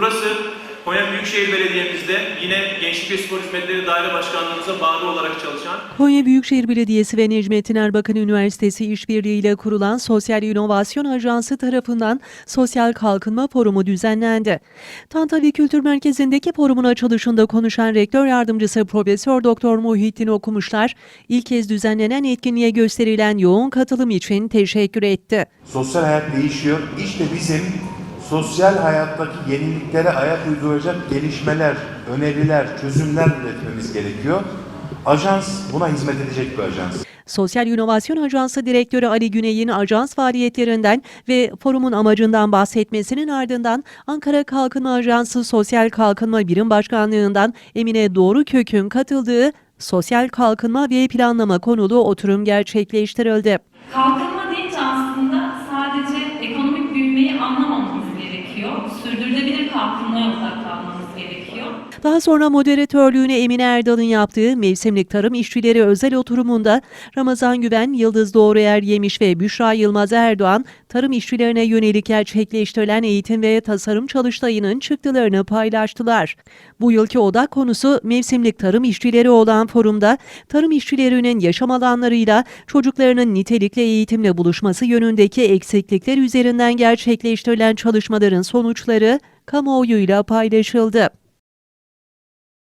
Burası Konya Büyükşehir Belediye'mizde yine Gençlik ve Spor Hizmetleri Daire Başkanlığımıza bağlı olarak çalışan Konya Büyükşehir Belediyesi ve Necmettin Erbakan Üniversitesi işbirliğiyle kurulan Sosyal İnovasyon Ajansı tarafından Sosyal Kalkınma Forumu düzenlendi. Tantavi Kültür Merkezi'ndeki forumun açılışında konuşan Rektör Yardımcısı Profesör Doktor Muhittin Okumuşlar, ilk kez düzenlenen etkinliğe gösterilen yoğun katılım için teşekkür etti. Sosyal hayat değişiyor. İşte bizim sosyal hayattaki yeniliklere ayak uyduracak gelişmeler, öneriler, çözümler üretmemiz gerekiyor. Ajans buna hizmet edecek bir ajans. Sosyal İnovasyon Ajansı Direktörü Ali Güney'in ajans faaliyetlerinden ve forumun amacından bahsetmesinin ardından Ankara Kalkınma Ajansı Sosyal Kalkınma Birim Başkanlığı'ndan Emine Doğru Kök'ün katıldığı Sosyal Kalkınma ve Planlama konulu oturum gerçekleştirildi. Kalkınma Daha sonra moderatörlüğünü Emine Erdal'ın yaptığı Mevsimlik Tarım İşçileri özel oturumunda Ramazan Güven, Yıldız Doğruyer Yemiş ve Büşra Yılmaz Erdoğan, tarım işçilerine yönelik gerçekleştirilen eğitim ve tasarım çalıştayının çıktılarını paylaştılar. Bu yılki odak konusu mevsimlik tarım işçileri olan forumda tarım işçilerinin yaşam alanlarıyla çocuklarının nitelikli eğitimle buluşması yönündeki eksiklikler üzerinden gerçekleştirilen çalışmaların sonuçları kamuoyuyla paylaşıldı.